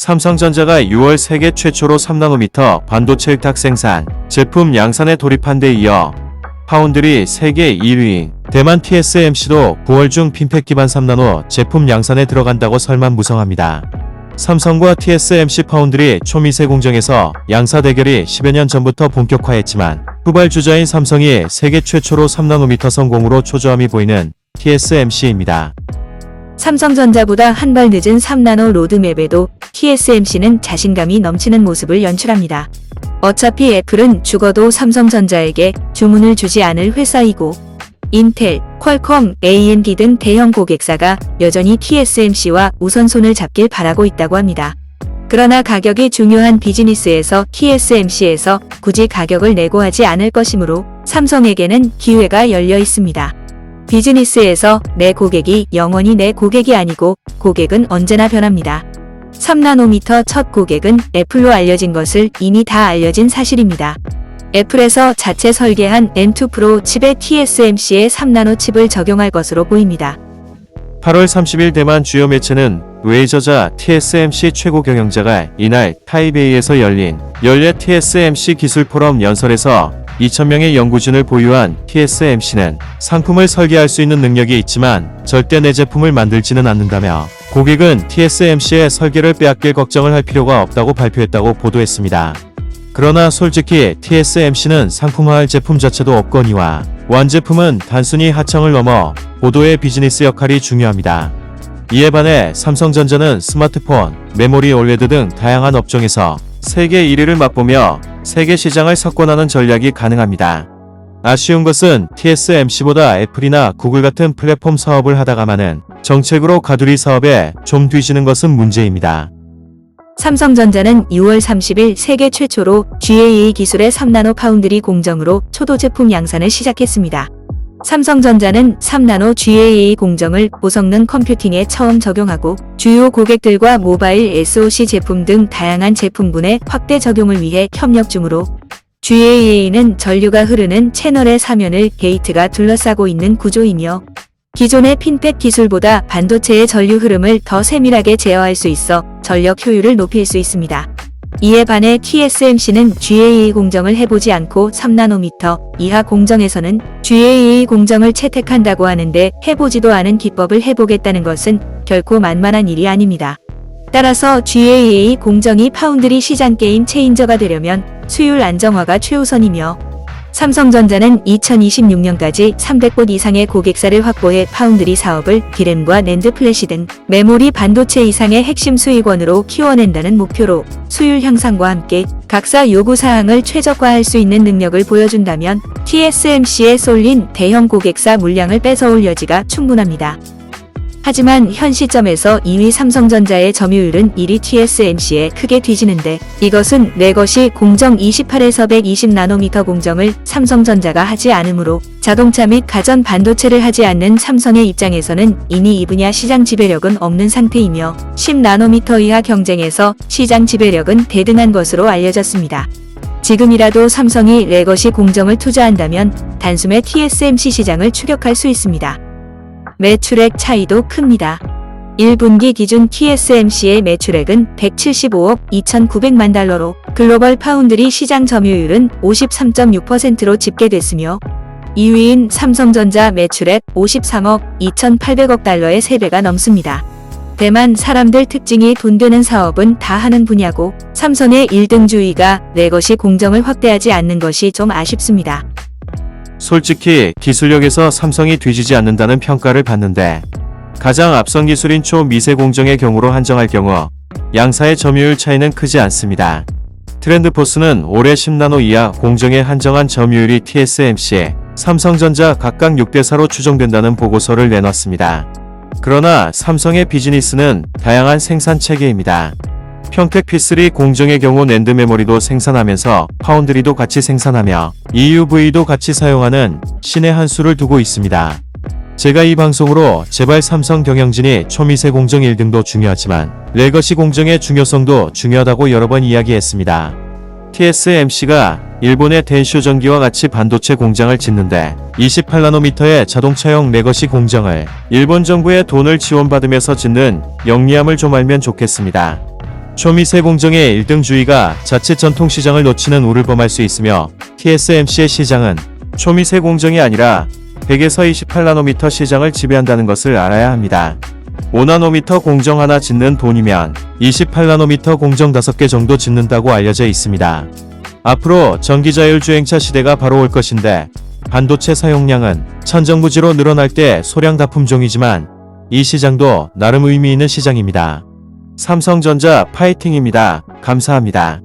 삼성전자가 6월 세계 최초로 3나노미터 반도체 흑탁 생산 제품 양산에 돌입한 데 이어 파운드리 세계 1위 대만 TSMC도 9월 중 핀팩 기반 3나노 제품 양산에 들어간다고 설만 무성합니다. 삼성과 TSMC 파운드리 초미세 공정에서 양사 대결이 10여 년 전부터 본격화했지만 후발주자인 삼성이 세계 최초로 3나노미터 성공으로 초조함이 보이는 TSMC입니다. 삼성전자보다 한 발 늦은 3나노 로드맵에도 TSMC는 자신감이 넘치는 모습을 연출합니다. 어차피 애플은 죽어도 삼성전자에게 주문을 주지 않을 회사이고 인텔, 퀄컴, AMD 등 대형 고객사가 여전히 TSMC와 우선손을 잡길 바라고 있다고 합니다. 그러나 가격이 중요한 비즈니스에서 TSMC에서 굳이 가격을 내고 하지 않을 것이므로 삼성에게는 기회가 열려 있습니다. 비즈니스에서 내 고객이 영원히 내 고객이 아니고 고객은 언제나 변합니다. 3나노미터 첫 고객은 애플로 알려진 것을 이미 다 알려진 사실입니다. 애플에서 자체 설계한 M2 프로 칩에 TSMC의 3나노 칩을 적용할 것으로 보입니다. 8월 30일 대만 주요 매체는 웨이저자 TSMC 최고 경영자가 이날 타이베이에서 열린 연례 TSMC 기술 포럼 연설에서 2,000명의 연구진을 보유한 TSMC는 상품을 설계할 수 있는 능력이 있지만 절대 내 제품을 만들지는 않는다며 고객은 TSMC의 설계를 빼앗길 걱정을 할 필요가 없다고 발표했다고 보도했습니다. 그러나 솔직히 TSMC는 상품화할 제품 자체도 없거니와 완제품은 단순히 하청을 넘어 보도의 비즈니스 역할이 중요합니다. 이에 반해 삼성전자는 스마트폰, 메모리 올레드 등 다양한 업종에서 세계 1위를 맛보며 세계 시장을 석권하는 전략이 가능합니다. 아쉬운 것은 TSMC보다 애플이나 구글 같은 플랫폼 사업을 하다가마는 정책으로 가두리 사업에 좀 뒤지는 것은 문제입니다. 삼성전자는 6월 30일 세계 최초로 GAA 기술의 3나노 파운드리 공정으로 초도 제품 양산을 시작했습니다. 삼성전자는 3나노 GAA 공정을 고성능 컴퓨팅에 처음 적용하고 주요 고객들과 모바일 SoC 제품 등 다양한 제품군에 확대 적용을 위해 협력 중으로 GAA는 전류가 흐르는 채널의 사면을 게이트가 둘러싸고 있는 구조이며 기존의 핀팩 기술보다 반도체의 전류 흐름을 더 세밀하게 제어할 수 있어 전력 효율을 높일 수 있습니다. 이에 반해 TSMC는 GAA 공정을 해보지 않고 3나노미터 이하 공정에서는 GAA 공정을 채택한다고 하는데 해보지도 않은 기법을 해보겠다는 것은 결코 만만한 일이 아닙니다. 따라서 GAA 공정이 파운드리 시장 게임 체인저가 되려면 수율 안정화가 최우선이며 삼성전자는 2026년까지 300곳 이상의 고객사를 확보해 파운드리 사업을 디램과 낸드 플래시 등 메모리 반도체 이상의 핵심 수익원으로 키워낸다는 목표로 수율 향상과 함께 각사 요구 사항을 최적화할 수 있는 능력을 보여준다면 TSMC에 쏠린 대형 고객사 물량을 뺏어올 여지가 충분합니다. 하지만 현 시점에서 2위 삼성전자의 점유율은 1위 TSMC에 크게 뒤지는데 이것은 내 것이 공정 28에서 120나노미터 공정을 삼성전자가 하지 않으므로 자동차 및 가전 반도체를 하지 않는 삼성의 입장에서는 이미 이 분야 시장 지배력은 없는 상태이며 10나노미터 이하 경쟁에서 시장 지배력은 대등한 것으로 알려졌습니다. 지금이라도 삼성이 레거시 공정을 투자한다면 단숨에 TSMC 시장을 추격할 수 있습니다. 매출액 차이도 큽니다. 1분기 기준 TSMC의 매출액은 175억 2,900만 달러로 글로벌 파운드리 시장 점유율은 53.6%로 집계됐으며 2위인 삼성전자 매출액 53억 2,800억 달러의 3배가 넘습니다. 대만 사람들 특징이 돈 되는 사업은 다 하는 분야고 삼성의 1등주의가 내 것이 공정을 확대하지 않는 것이 좀 아쉽습니다. 솔직히 기술력에서 삼성이 뒤지지 않는다는 평가를 받는데 가장 앞선 기술인 초미세 공정의 경우로 한정할 경우 양사의 점유율 차이는 크지 않습니다. 트렌드포스는 올해 10나노 이하 공정에 한정한 점유율이 TSMC, 삼성전자 각각 6대4로 추정된다는 보고서를 내놨습니다. 그러나 삼성의 비즈니스는 다양한 생산 체계입니다. 평택 P3 공정의 경우 낸드 메모리도 생산하면서 파운드리도 같이 생산하며 EUV도 같이 사용하는 신의 한 수를 두고 있습니다. 제가 이 방송으로 제발 삼성 경영진이 초미세 공정 1등도 중요하지만 레거시 공정의 중요성도 중요하다고 여러 번 이야기했습니다. TSMC가 일본의 덴쇼 전기와 같이 반도체 공장을 짓는데 28나노미터의 자동차용 레거시 공정을 일본 정부의 돈을 지원받으면서 짓는 영리함을 좀 알면 좋겠습니다. 초미세 공정의 1등 주의가 자칫 전통시장을 놓치는 우를 범할 수 있으며 TSMC의 시장은 초미세 공정이 아니라 100에서 28나노미터 시장을 지배한다는 것을 알아야 합니다. 5나노미터 공정 하나 짓는 돈이면 28나노미터 공정 5개 정도 짓는다고 알려져 있습니다. 앞으로 전기자율 주행차 시대가 바로 올 것인데 반도체 사용량은 천정부지로 늘어날 때 소량 다품종이지만 이 시장도 나름 의미 있는 시장입니다. 삼성전자 파이팅입니다. 감사합니다.